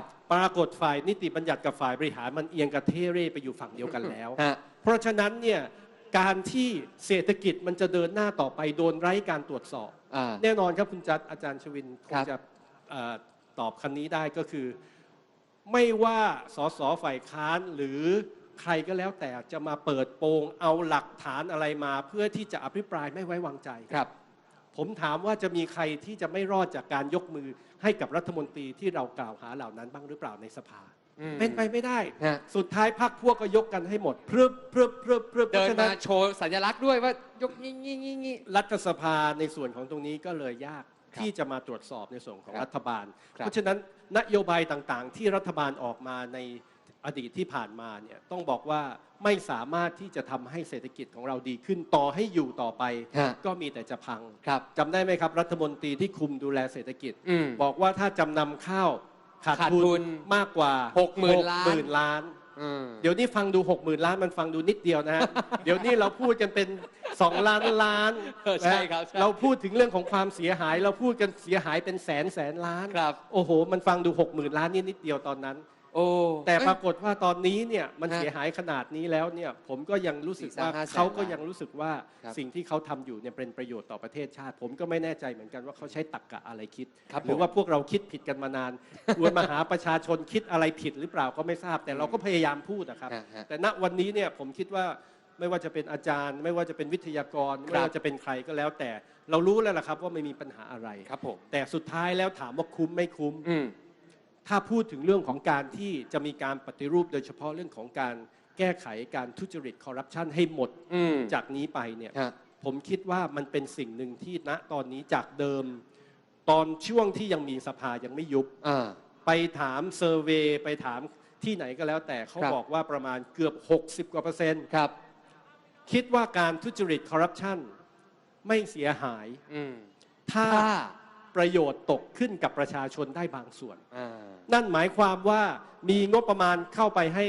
ครับปรากฏฝ่ายนิติบัญญัติกับฝ่ายบริหารมันเอียงกระเทเร่ไปอยู่ฝั่งเดียวกันแล้ว ฮะ เพราะฉะนั้นเนี่ยการที่เศรษฐกิจมันจะเดินหน้าต่อไปโดนไร้การตรวจสอบ อ่า แน่นอนครับคุณจัดอาจารย์ชวินคครังบ จะเอ่อตอบคันนี้ได้ก็คือ ไม่ว่าสสฝ่ายค้านหรือใครก็แล้วแต่จะมาเปิดโปงเอาหลักฐานอะไรมา เพื่อที่จะอภิปรายไม่ไว้วางใจ ครับ ผมถามว่าจะมีใครที่จะไม่รอดจากการยกมือให้กับรัฐมนตรีที่เรากล่าวหาเหล่านั้นบ้างหรือเปล่าในสภา อืม เป็นไปไม่ได้ ฮะ สุดท้ายพักพวกก็ยกกันให้หมดพรึบพรึบพรึบพรึบเพเดิราะนฉะมานั้นโชว์สัญลักษณ์ด้วยว่ายกงี้งี้งี้งี้ รัฐสภาในส่วนของตรงนี้ก็เลยยากครับที่จะมาตรวจสอบในส่วนของครับรัฐบาล ครับ เพราะฉะนั้นนโยบายต่างๆ ที่รัฐบาลออกมาใน อดีตที่ผ่านมาเนี่ยต้องบอกว่าไม่สามารถที่จะทำให้เศรษฐกิจของเราดีขึ้นต่อให้อยู่ต่อไปฮะก็มีแต่จะพังครับจำได้ไหมครับ รัฐมนตรีที่คุมดูแลเศรษฐกิจอืมบอกว่าถ้าจำนำข้าวขาดขาดทุทุนนมากกว่า 60,000 ล้าน60,000ล้านอืมเดี๋ยวนี้ฟังดู 6 0,000 ล้านมันฟังดูนิดเดียวนะฮะเดี๋ยวนี้เราพูดกันเป็น 2 ล้านล้านเออใช่ครับใช่เราพูดถึงเรื่องของความเสียหาย เราพูดกันเสียหายเป็นแสนแสนล้านครับโอ้โห มันฟังดู 6 0,000 ล้านนี่นิดเดียวตอนนั้น โอ้แต่เอ้ยปรากฏว่าตอนนี้เนี่ยมันฮะเสียหายขนาดนี้แล้วเนี่ยผมก็ยังรู้สึกว่าสี่สามห้าแสนเขาก็ยังรู้สึกว่าครับสิ่งที่เขาทำอยู่เนี่ยเป็นประโยชน์ต่อประเทศชาติ ผมก็ไม่แน่ใจเหมือนกันว่าเขาใช้ตรรกะอะไรคิดครับหรือผมว่าพวกเราคิดผิดกันมานานควรมาหาประชาชนคิดอะไรผิดหรือเปล่าก็ไม่ทราบ แต่เราก็พยายามพูดนะครับฮะฮะแต่ณวันนี้เนี่ยผมคิดว่าไม่ว่าจะเป็นอาจารย์ ไม่ว่าจะเป็นวิทยากรไม่ว่าจะเป็นใครก็แล้วแต่เรารู้แล้วล่ะครับว่าไม่มีปัญหาอะไรครับผมแต่สุดท้ายแล้วถามว่าคุ้มไม่คุ้มอืม ถ้าพูดถึงเรื่องของการที่จะมีการปฏิรูปโดยเฉพาะเรื่องของการแก้ไขการทุจริตคอร์รัปชันให้หมดอืม จากนี้ไปเนี่ย ฮะ ผมคิดว่ามันเป็นสิ่งหนึ่งที่ณตอนนี้จากเดิม ตอนช่วงที่ยังมีสภายังไม่ยุบ อ่า ไปถามเซอร์เวย์ไปถามที่ไหนก็แล้วแต่เขาครับ บอกว่าประมาณเกือบ 60 กว่าเปอร์เซ็นต์ ครับ คิดว่าการทุจริตคอร์รัปชันไม่เสียหาย อืม ถ้าถ้า ประโยชน์ตกขึ้นกับประชาชนได้บางส่วน อ่า นั่นหมายความว่ามีงบประมาณเข้าไปให้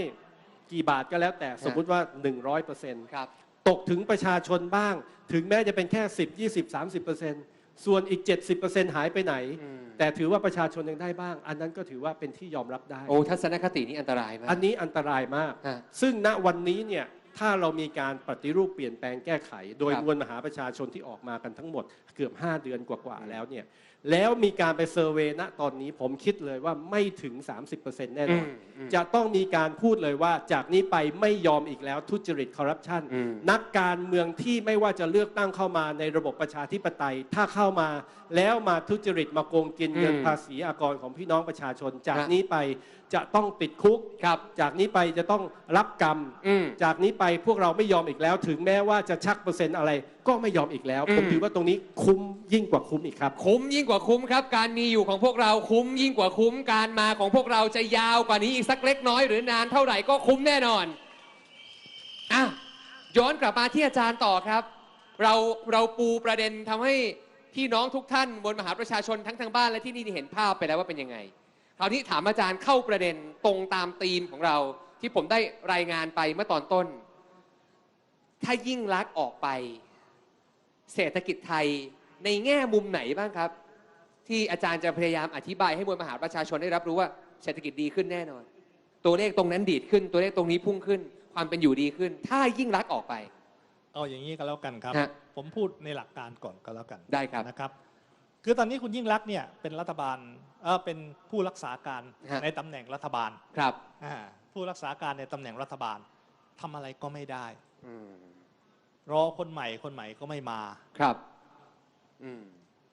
กี่บาทก็แล้วแต่สมมุติว่า 100%ครับ ตกถึงประชาชนบ้าง ถึงแม้จะเป็นแค่ 10 20 30%ส่วนอีก 70%หายไปไหน อืม แต่ถือว่าประชาชนยังได้บ้าง อันนั้นก็ถือว่าเป็นที่ยอมรับได้ โอ้ทัศนคตินี้อันตรายมาก อันนี้อันตรายมาก ฮะซึ่งณวันนี้เนี่ยถ้าเรามีการปฏิรูปเปลี่ยนแปลงแก้ไข โดยครับมวลมหาประชาชนที่ออกมากันทั้งหมด เกือบ 5 เดือนกว่าๆแล้วเนี่ย แล้วมีการไปเซอร์เวยณตอนนี้ผมคิดเลยว่าไม่ถึง 30%แน่นอนอืมอืมจะต้องมีการพูดเลยว่าจากนี้ไปไม่ยอมอีกแล้วทุจริตคอร์รัปชันอืมนักการเมืองที่ไม่ว่าจะเลือกตั้งเข้ามาในระบบประชาธิปไตย ถ้าเข้ามาแล้วมาทุจริตมาโกงกินเงินอืมภาษีอากรของพี่น้องประชาชน จากฮะนี้ไป จะต้องติดคุกครับ จากนี้ไปจะต้องรับกรรม อืม จากนี้ไปพวกเราไม่ยอมอีกแล้ว ถึงแม้ว่าจะชักเปอร์เซ็นต์อะไร ก็ไม่ยอมอีกแล้ว อืม ผมถือว่าตรงนี้คุ้มยิ่งกว่าคุ้มอีกครับ คุ้มยิ่งกว่าคุ้มครับ การมีอยู่ของพวกเราคุ้มยิ่งกว่าคุ้มการมาของพวกเราจะยาวกว่านี้อีกสักเล็กน้อยหรือนานเท่าไหร่ก็คุ้มแน่นอนอะย้อนกลับมาที่อาจารย์ต่อครับ เราเราปูประเด็นทำให้พี่น้องทุกท่านบนมหาประชาชนทั้งทางบ้านและที่นี่เห็นภาพไปแล้วว่าเป็นยังไงค ราวนี้ถามอาจารย์เข้าประเด็นตรงตามธีมของเรา ที่ผมได้รายงานไปเมื่อตอนต้น ถ้ายิ่งลักษณ์ออกไป เศรษฐกิจไทยในแง่มุมไหนบ้างครับ ที่อาจารย์จะพยายามอธิบายให้มวลมหาประชาชนได้รับรู้ว่าเศรษฐกิจดีขึ้นแน่นอน ตัวเลขตรงนั้นดีดขึ้น ตัวเลขตรงนี้พุ่งขึ้น ความเป็นอยู่ดีขึ้น ถ้ายิ่งรักษณ์ออกไป เอาอย่างนี้ก็แล้วกันครับฮะผมพูดในหลักการก่อนก็แล้วกันได้ครับนะครับ คือตอนนี้คุณยิ่งรักษณ์เนี่ยเป็นรัฐบาลเออเป็นผู้รักษาการฮะ ในตำแหน่งรัฐบาลครับ อ่าผู้รักษาการในตำแหน่งรัฐบาลทำอะไรก็ไม่ได้ อืมรอคนใหม่คนใหม่ก็ไม่มา ครับ อืม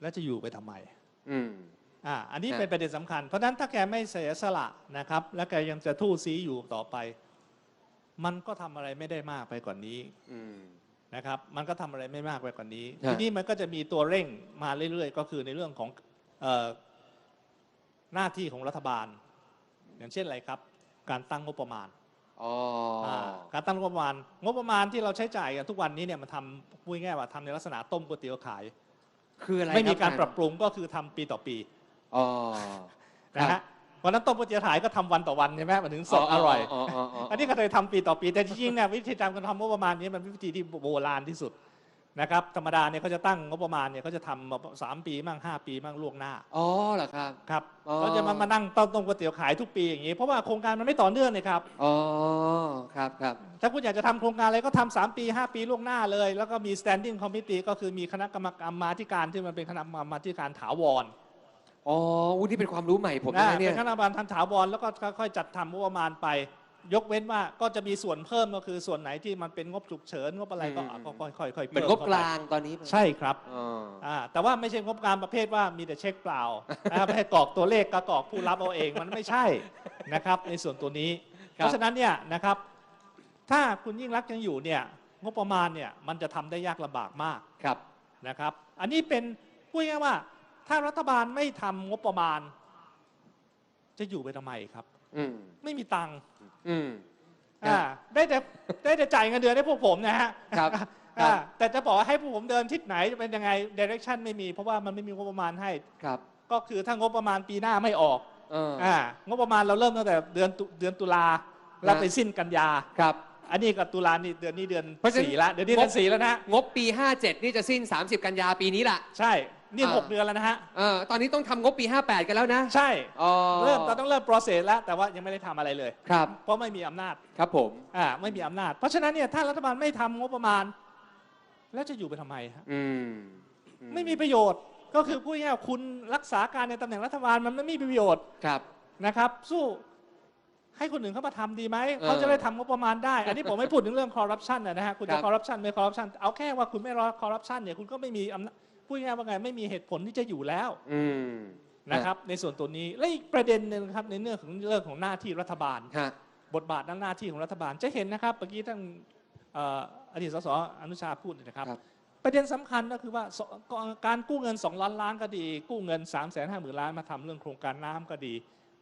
แล้วจะอยู่ไปทำไมอืม อ่าอันนี้ฮะเป็นประเด็นสำคัญ เพราะฉะนั้นถ้าแกไม่เสียสละนะครับ และแกยังจะทู่ซีอยู่ต่อไป มันก็ทำอะไรไม่ได้มากไปกว่านี้ อืม นะครับมันก็ทำอะไรไม่มากไปกว่านี้ ฮะ ทีนี้มันก็จะมีตัวเร่งมาเรื่อยๆ ก็คือในเรื่องของเออหน้าที่ของรัฐบาล อย่างเช่นอะไรครับ การตั้งงบประมาณอ๋ออาการตั้งงบประมาณ งบประมาณที่เราใช้จ่ายกันทุกวันนี้เนี่ยมันทำพูดง่ายๆว่าทำในลักษณะต้มก๋วยเตี๋ยวขาย คืออะไรไม่มีคการบปรับปรุงก็คือทำปีต่อปีอ๋อ นะฮะ วันนั้นต้มก๋วยเตี๋ยวขายก็ทำวันต่อวันใช่ไหมมันถึงสดอร่อยอ๋ออ๋ออ๋ออันนี้ก็เลยทำปีต่อปีแต่จริงๆเนี่ยวิธีการการทำงบประมาณนี้มันเป็นวิธีที่โบราณที่สุดนะครับธรรมดาเนี่ยเขาจะตั้งงบประมาณเนี่ยเขาจะทำมาสามปีมั่งห้าปีมั่งล่วงหน้าอ๋อเหรอครับครับอ๋อเขาจะมามานั่งต้มต้มก๋วยเตี๋ยวขายทุกปีอย่างนี้เพราะว่าโครงการมันไม่ต่อเนื่องเลยครับอ๋อครับครับถ้าคุณอยากจะทำโครงการอะไรก็ทำสามปีห้าปีล่วงหน้าเลย แล้วก็มี standing committee ก็คือมีคณะกรรมการมาธิการที่มันเป็นคณะกรรมาธิการถาวร อ๋อวุฒิเป็นความรู้ใหม่ผมนะนะเนี่เป็ยนคณะกรรมการถาวรแล้วก็ค่อยๆจัดทำงบประมาณไป ยกเว้นว่าก็จะมีส่วนเพิ่มก็คือส่วนไหนที่มันเป็นงบฉุกเฉินงบอะไรก็อืมก็ค่อยๆค่อยๆเหมือนพิ่งบข้กไปลางตอนนี้ใช่ครับอ๋ออ่าแต่ว่าไม่ใช่งบกลางประเภทว่ามีแต่เช็คเปล่านะครับให้กรอกตัวเลขก็กรอกผู้รับเอาเองมันไม่ใช่นะครับในส่วนตัวนี้ เพราะฉะนั้นเนี่ยนะครับ ถ้าคุณยิ่งรักษณ์ยังอยู่เนี่ยงบประมาณเนี่ยมันจะทำได้ยากลำบากมากครับนะครับ อันนี้เป็นพูดง่ายๆว่า ถ้ารัฐบาลไม่ทำงบประมาณ จะอยู่ไปทำไมครับ อืมไม่มีตังค์อืม อ่าได้แต่ได้แต่จ่ายเงินเดือนให้พวกผมนะฮะครับอ่าแต่จะบอกว่าให้พวกผมเดินทิศไหนจะเป็นยังไง direction ไม่มีเพราะว่ามันไม่มีงบประมาณให้ ครับก็คือถ้างบประมาณปีหน้าไม่ออกเอออ่างบประมาณเราเริ่มตั้งแต่เดือนตุเดือนตุลาแล้วไปสิ้นกันยา ครับ อันนี้กับตุลานี่เดือนนี้เดือนเพราะฉะนั้น สี่แล้วเดือนนี้เดือนสี่แล้วนะงบปี 57 นี่จะสิ้น 30 กันยาปีนี้ล่ะ ใช่ นี่อ่า หกเดือนแล้วนะฮะ เออตอนนี้ต้องทำงบปี 58 กันแล้วนะใช่อ๋อเริ่มเราต้องเริ่ม process แล้ว แต่ว่ายังไม่ได้ทำอะไรเลย ครับ เพราะไม่มีอำนาจครับผม อ่าไม่มีอำนาจ เพราะฉะนั้นเนี่ยถ้ารัฐบาลไม่ทำงบประมาณ แล้วจะอยู่ไปทำไมฮะอืมอืไม่มีประโยชน์ก็คือพูดง่ายๆคุณรักษาการในตำแหน่งรัฐบาลมันไม่มีประโยชน์ ครับ นะครับ สู้ให้คนอื่นเข้ามาทำดีไหมเออเขาจะได้ทำงบประมาณได้ อันนี้ผมไม่พูดถึงเรื่องคอร์รัปชันนะฮะคุณครัจะบ คอร์รัปชันไม่คอร์รัปชันเอาแค่ว่าคุณไม่รอคอร์รัปชันเนี่ยคุณก็ไม่มีอำนาจ พูดง่ายๆว่าไงไม่มีเหตุผลที่จะอยู่แล้วอืมนะครับ ในส่วนตัวนี้และอีกประเด็นหนึ่งครับในเรื่องของเรื่องของหน้าที่รัฐบาล ฮะ บทบาทหน้าที่ของรัฐบาลจะเห็นนะครับเมื่อกี้ท่านเอ่ออดีตสสอนุชาพูดนะครับ ครับ ประเด็นสำคัญก็คือว่าสการกู้เงิน 2 ล้านล้านก็ดี กู้เงิน 3 5 0 0 0 0ล้านมาทำเรื่องโครงการน้ำก็ดี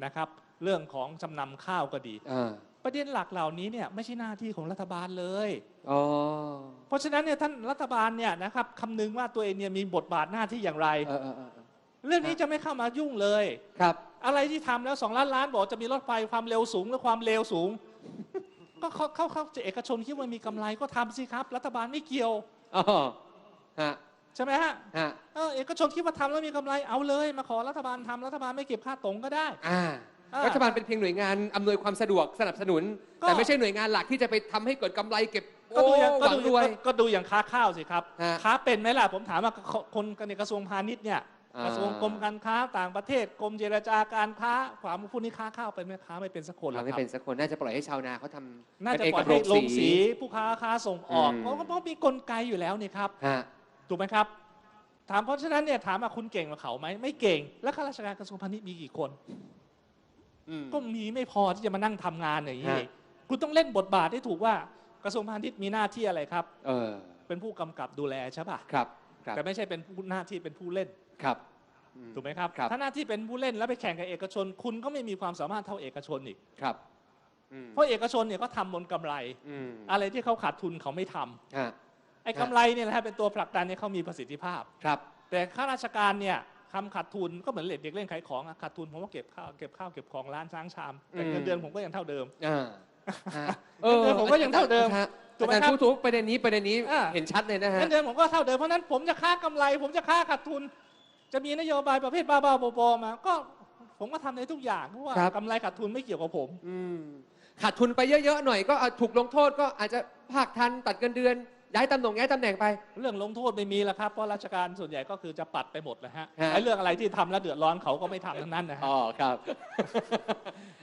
นะครับ เรื่องของจำนำข้าวก็ดี อ่า ประเด็นหลักเหล่านี้เนี่ยไม่ใช่หน้าที่ของรัฐบาลเลยอ๋อเพราะฉะนั้นเนี่ยท่านรัฐบาลเนี่ยนะครับคำนึงว่าตัวเองเนี่ยมีบทบาทหน้าที่อย่างไรเออเออเออเออเรื่องนี้จะไม่เข้ามายุ่งเลยครับ อะไรที่ทำแล้ว2ล้านล้านบอกจะมีรถไฟความเร็วสูงและความเร็วสูง ก็เขาเขาเขาจะเอกชนคิดว่ามีกำไรก็ทำสิครับ รัฐบาลไม่เกี่ยวอ๋อฮะใช่ไหมฮะฮะเออเอกชนคิดว่าทำแล้วมีกำไรเอาเลย มาขอรัฐบาลทำรัฐบาลไม่เก็บค่าตรงก็ได้ อ่าอ่า รัฐบาลเป็นเพียงหน่วยงานอำนวยความสะดวกสนับสนุน ก็ แต่ไม่ใช่หน่วยงานหลักที่จะไปทำให้เกิดกำไรเก็บก็ดูอย่างโหก็วัดูงรวยก็ก็ดูอย่างค้าข้าวสิครับ ฮะค้าเป็นไหมล่ะผมถามว่าคนคนในกระทรวงพาณิชย์เนี่ยอ่าก ระทรวงกรมการค้าต่างประเทศกรมเจรจาการค้าความผู้นี้ค้าข้าวเป็นไหมค้าไม่เป็นสักคนหรเราอกไม่ครับเป็นสักคนน่าจะปล่อยให้ชาวนาเขาทำน่าจะกัเองปล่อยกับให้ลโรงงสี ผู้ค้าค้าส่งออกอืมเพราะเพราะมีกลไกอยู่แล้วนี่ครับ ฮะ ถูกไหมครับ ถามเพราะฉะนั้นเนี่ยถามว่าคุณเก่งกว่าเขาไหมไม่เก่ง แล้วข้าราชการกระทรวงพาณิชย์มีกี่คนอืม ก็มีไม่พอที่จะมานั่งทำงานอย่างนี้ฮะคุณต้องเล่นบทบาทให้ถูกว่ากระทรวงพาณิชย์มีหน้าที่อะไรครับ เออ เป็นผู้กำกับดูแลใช่ป่ะครับครับแต่ไม่ใช่เป็นผู้หน้าที่เป็นผู้เล่นครับอืถูกไหมครับครับ ถ้าหน้าที่เป็นผู้เล่นแล้วไปแข่งกับเอกชน คุณก็ไม่มีความสามารถเท่าเอกชนอีกครับอืมเพราะเอกชนเนี่ยก็ทำบนกำไรอืมอะไรที่เขาขาดทุนเขาไม่ทำฮะไอ้กำไรเนี่ยแหละฮะเป็นตัวผลักดันให้เขามีประสิทธิภาพครับ แต่ข้าราชการเนี่ย ทำขาดทุนก็เหมือนเด็กเล่นขายของอะขาดทุนผมก็เก็บข้าวเก็บข้าวเก็บของร้านช้างชามแต่เงินเดือนผมก็ยังเท่าเดิมอ่าฮะเงินเดือนผมก็ยังเท่าเดิมฮะถูกอาไหมจารย์ครับทุกทุกประเด็นนี้ประเด็นนี้อ่าเห็นชัดเลยนะฮะเงินเดือนผมก็เท่าเดิมเพราะฉะนั้นผมจะค้ากำไร ผมจะค้าขาดทุน จะมีนโยบายประเภทบ้าๆบอๆมาก็ผมก็ทำในทุกอย่างเพราะว่าครับกำไรขาดทุนไม่เกี่ยวกับผมอืมขาดทุนไปเยอะๆหน่อยก็เอาถูกลงโทษก็อาจจะภาคทันตัดเงินเดือน ย้ายตำแหน่งย้ายตำแหน่งไป เรื่องลงโทษไม่มีแล้วครับเพราะราชการส่วนใหญ่ก็คือจะปัดไปหมดเลยฮะฮะ ไอ้เรื่องอะไรที่ทำแล้วเดือดร้อนเขาก็ไม่ทำทั้งนั้นนะฮะ อ๋อครับ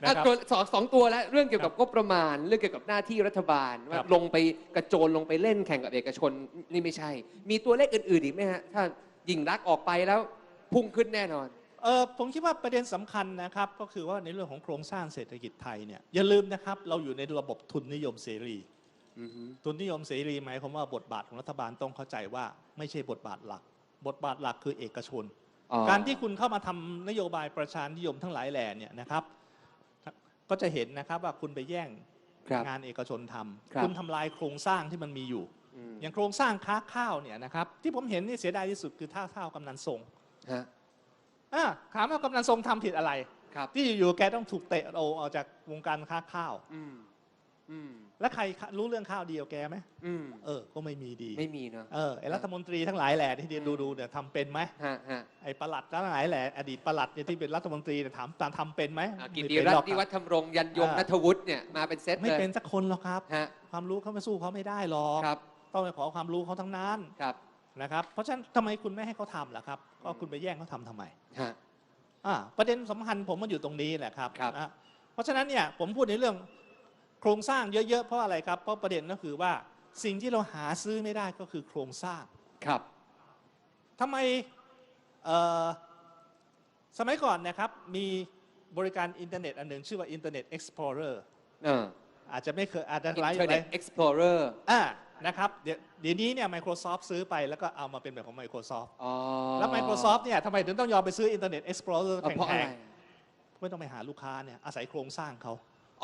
นะครับอะตัวสองสองตัวแล้วเรื่องเกี่ยวกับงบประมาณ เรื่องเกี่ยวกับหน้าที่รัฐบาลว่าครับ ลงไปกระโจนลงไปเล่นแข่งกับเอกชนนี่ไม่ใช่ มีตัวเลขอื่นๆอีกไหมฮะถ้ายิ่งรักษณ์ออกไปแล้วพุ่งขึ้นแน่นอน เออผมคิดว่าประเด็นสำคัญนะครับ ก็คือว่าในเรื่องของโครงสร้างเศรษฐกิจไทยเนี่ยอย่าลืมนะครับ เราอยู่ในระบบทุนนิยมเสรีอือฮึ ทุนนิยมเสรีหมายความว่าบทบาทของรัฐบาลต้องเข้าใจว่าไม่ใช่บทบาทหลัก บทบาทหลักคือเอกชนอ๋อการที่คุณเข้ามาทำนโยบายประชานิยมทั้งหลายแหล่เนี่ยนะครับ ก็จะเห็นนะครับว่าคุณไปแย่งครับงานเอกชนทำครับคุณทำลายโครงสร้างที่มันมีอยู่อืมอย่างโครงสร้างค้าข้าวเนี่ยนะครับ ที่ผมเห็นนี่เสียดายที่สุดคือท่าเท่ากำนันทรงฮะอะถามว่ากำนันทรงทำผิดอะไรครับที่อยู่ๆแกต้องถูกเตะเอาออกจากวงการค้าข้าว อืมอืมแล้วใครรู้เรื่องข้าวดีกว่าแกไหมอืมเออ ก็ไม่มีดี ไม่มีเนาะ เออไอรัฐมนตรีทั้งหลายแหละที่ดูดูๆเนี่ยทำเป็นไหมฮะฮะไอประหลัดทั้งหลายแหละอดีตประหลัดเนี่ยที่เป็นรัฐมนตรีเนี่ยถามตามทำเป็นไหมอะกิไม่ติเป็นรัตหรน์อกนิวัฒน์ธรรมรงค์ยันยงอ่านัทวุฒิเนี่ยมาเป็นเซตไม่เลยเป็นสักคนหรอกครับ ฮะความรู้เขาไม่สู้เขาไม่ได้หรอกครับต้องไปขอความรู้เขาทั้งนั้นครับ นะครับเพราะฉะนั้นทำไมคุณไม่ให้เขาทำล่ะครับ ก็คุณไปแย่งเขาทำทำไมฮะอ่าประเด็นสำคัญผมมันอยู่ตรงนี้แหละครับครับ นะเพราะฉะนั้นเนี่ยผมพูดในเรื่อง โครงสร้างเยอะๆเพราะอะไรครับเพราะประเด็นก็คือว่าสิ่งที่เราหาซื้อไม่ได้ก็คือโครงสร้างครับทำไมเอ่อสมัยก่อนนะครับมีบริการอินเทอร์เน็ตอันหนึ่งชื่อว่า Internet Explorer เอออาจจะไม่เคยอาจจะหลายหลาย Internet Explorer อ่านะครับเดี๋ยวเดี๋ยวนี้เนี่ย Microsoft ซื้อไปแล้วก็เอามาเป็นแบบของ Microsoft อ๋อแล้ว Microsoft เนี่ยทำไมถึงต้องยอมไปซื้อ Internet Explorer เอาเพราะแพอะไรงๆไม่ต้องไปหาลูกค้าเนี่ยอาศัยโครงสร้างเขา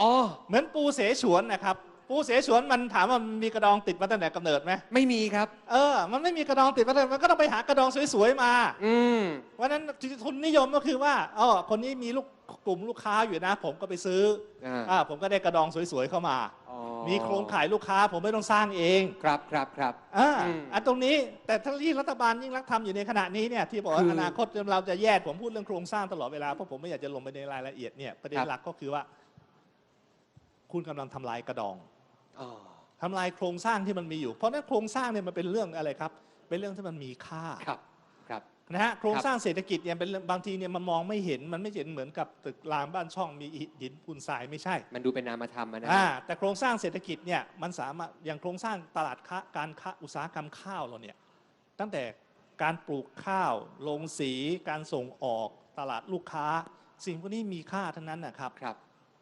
อ๋อ เหมือนปูเสฉวนนะครับ ปูเสฉวนมันถามว่ามันมีกระดองติดมาตั้งแต่กำเนิดไหมไม่มีครับ เออ มันไม่มีกระดองติดมาตั้งแต่มันก็ต้องไปหากระดองสวยๆมาอืม เพราะฉะนั้นทุนนิยมก็คือว่าอ๋อคนนี้มีลูกกลุ่มลูกค้าอยู่นะ ผมก็ไปซื้ออ่า อ่าผมก็ได้กระดองสวยๆเข้ามา อ๋อมีโครงข่ายลูกค้าผมไม่ต้องสร้างเอง ครับครับครับ อ่าอืมอันตรงนี้แต่ทั้งที่รัฐบาลยิ่งรักทำอยู่ในขณะนี้เนี่ยที่บอกว่าคือออนาคตเราจะแยกผมพูดเรื่องโครงสร้างตลอดเวลาเพราะผมไม่อยากจะลงไปในรายละเอียดเนี่ยประเด็นครับ หลักก็คือว่า คุณกำลังทำลายกระดองอ๋อทำลายโครงสร้างที่มันมีอยู่ เพราะฉะนั้นโครงสร้างเนี่ยมันเป็นเรื่องอะไรครับ เป็นเรื่องที่มันมีค่าครับครับนะฮะโครงสร้างเศรษฐกิจเนี่ยเป็นเรื่องบางทีเนี่ยมันมองไม่เห็นมันไม่เห็นเหมือนกับตึกรามบ้านช่องมีอิฐหินปูนทรายไม่ใช่ มันดูเป็นนามธรรมอะนะอ่าแต่โครงสร้างเศรษฐกิจเนี่ยมันสามารถอย่างโครงสร้างตลาดค้าการค้าอุตสาหกรรมข้าวเราเนี่ยตั้งแต่การปลูกข้าวลงสี การส่งออกตลาดลูกค้า สิ่งพวกนี้มีค่าทั้งนั้นนะครับครับ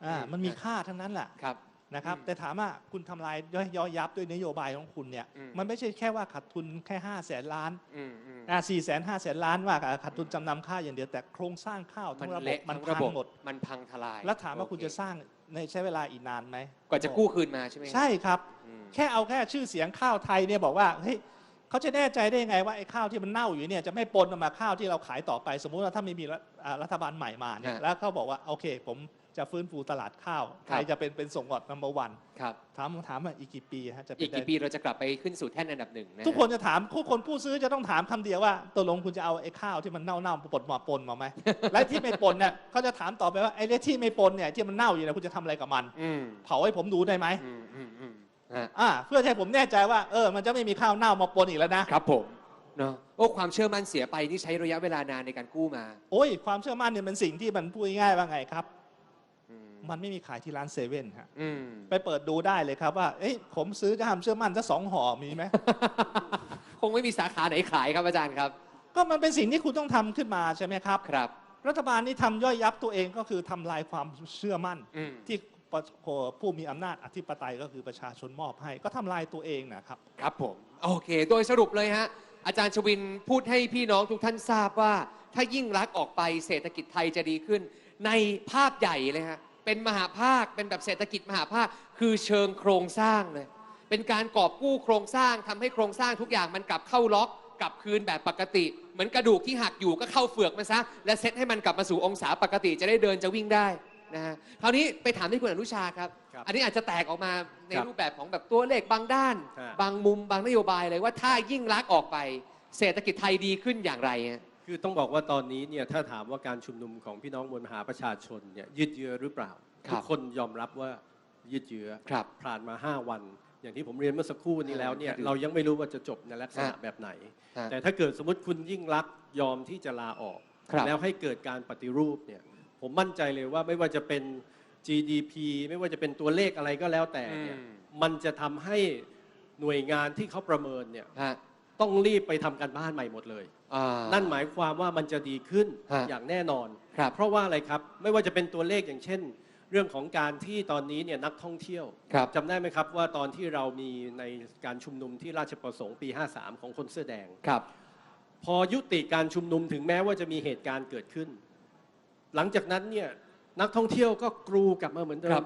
อ่าอืมมันมีค่าทั้งนั้นแหละครับนะครับอืมแต่ถามว่าคุณทำลายย่อยย่อยยับด้วยนโยบายของคุณเนี่ยอืมมันไม่ใช่แค่ว่าขาดทุนแค่5้าแสนล้านอืมอืมอ่าสี่แสนห้าแสนล้านว่าขาดทุนจำนำข้าวอย่างเดียวแต่โครงสร้างข้าวมัทั้นงระบบเละมันทั้งพัระงบบหมดมันพังทลาย แล้วถามว่าโอคุณเจะสร้างในใช้เวลาอีกนานไหมกว่าจะกู้คืนมาใช่ไหมใช่ครับอืมแค่เอาแค่ชื่อเสียงข้าวไทยเนี่ยบอกว่าเฮ้ยเขาจะแน่ใจได้ยังไงว่าไอ้ข้าวที่มันเน่าอยู่เนี่ยจะไม่ปนออกมาข้าวที่เราขายต่อไป สมมุติว่าถ้าไม่มีรัฐอ่ารัฐบาลใหม่มาเนี่ยฮะแล้วเขาบอกว่าโอเคผม จะฟื้นฟูตลาดข้าวครับไทยจะเป็นเป็นส่งออกนัมเบอร์วันครับถามถามว่าอีกกี่ปีฮะจะเป็อีนกได้กี่ปีเราจะกลับไปขึ้นสู่แท่นอันดับหนึ่งนะฮะทุกคนจะถามทุกคนผู้ซื้อจะต้องถามคำเดียวว่าตกลงคุณจะเอาไอ้ข้าวที่มันเน่าๆปนมาปนมาไหมและที่ไม่ปนเนี่ยเขาจะถามต่อไปว่าไอ้เรื่องที่ไม่ปนเนี่ยที่มันเน่าอยู่เนี่ยคุณจะทำอะไรกับมันอืมเผาให้ผมดูได้ไหมอืมอืมอืมฮะอ่าเพื่อให้ผมแน่ใจว่าเออมันจะไม่มีข้าวเน่ามาปนอีกแล้วนะครับผมเนาะโอ้ความเชื่อมั่นเสียไปนี่ใช้ระยะเวลานานในการกู้มา โอ้ยความเชื่อมั่นเนี่ยเป็นสิ่งที่มันพูดง่ายๆว่าไงครับอื มมันไม่มีขายที่ร้านเซเว่นฮะอืมไปเปิดดูได้เลยครับว่าเอ้ยผมซื้อจะทำเชื่อมั่นจะสองห่อมีไหม คงไม่มีสาขาไหนขายครับอาจารย์ครับ ก็มันเป็นสิ่งที่คุณต้องทำขึ้นมาใช่ไหมครับครับ รัฐบาลนี่ทำย่อยยับตัวเองก็คือทำลายความเชื่อมั่นอืมที่ประผู้มีอำนาจอธิปไตยก็คือประชาชนมอบให้ ก็ทำลายตัวเองนะครับครับผมโอเค โดยสรุปเลยฮะอาจารย์ชวินพูดให้พี่น้องทุกท่านทราบว่า ถ้ายิ่งรักษณ์ออกไปเศรษฐกิจไทยจะดีขึ้น ในภาพใหญ่เลยฮะเป็นมหาภาคเป็นแบบเศรษฐกิจมหาภาคคือเชิงโครงสร้างเลย เป็นการกอบกู้โครงสร้างทำให้โครงสร้างทุกอย่างมันกลับเข้าล็อกกลับคืนแบบปกติ เหมือนกระดูกที่หักอยู่ก็เข้าเฟือกมันซะและเซตให้มันกลับมาสู่องศาปกติจะได้เดินจะวิ่งได้นะฮะคราวนี้ไปถามที่คุณอนุชาครับครับอันนี้อาจจะแตกออกมาในครับรูปแบบของแบบตัวเลขบางด้านฮะบางมุมบางนโยบายเลยว่าถ้ายิ่งรักษณ์ออกไป เศรษฐกิจไทยดีขึ้นอย่างไรฮะ คือต้องบอกว่าตอนนี้เนี่ยถ้าถามว่าการชุมนุมของพี่น้องมวลมหาประชาชนเนี่ยยืดเยื้อหรือเปล่าครับทุกคนยอมรับว่ายืดเยื้อครับผ่านมา 5 วัน อย่างที่ผมเรียนเมื่อสักครู่นี้แล้วเนี่ยครับเรายังไม่รู้ว่าจะจบในลักษณะฮะแบบไหนฮะแต่ถ้าเกิดสมมติคุณยิ่งรักษณ์ยอมที่จะลาออกครับแล้วให้เกิดการปฏิรูปเนี่ยผมมั่นใจเลยว่าไม่ว่าจะเป็น GDP ไม่ว่าจะเป็นตัวเลขอะไรก็แล้วแต่เนี่ยอืมมันจะทำให้หน่วยงานที่เขาประเมินเนี่ยฮะต้องรีบไปทำการบ้านใหม่หมดเลย อ่า นั่นหมายความว่ามันจะดีขึ้นฮะอย่างแน่นอน ครับ เพราะว่าอะไรครับไม่ว่าจะเป็นตัวเลขอย่างเช่น เรื่องของการที่ตอนนี้เนี่ยนักท่องเที่ยวครับ จำได้ไหมครับว่าตอนที่เรามีในการชุมนุมที่ราชประสงค์ปี 53 ของคนเสื้อแดง ครับ พอยุติการชุมนุมถึงแม้ว่าจะมีเหตุการณ์เกิดขึ้น หลังจากนั้นเนี่ยนักท่องเที่ยวก็กรูกลับมาเหมือนเดิกลัมบมา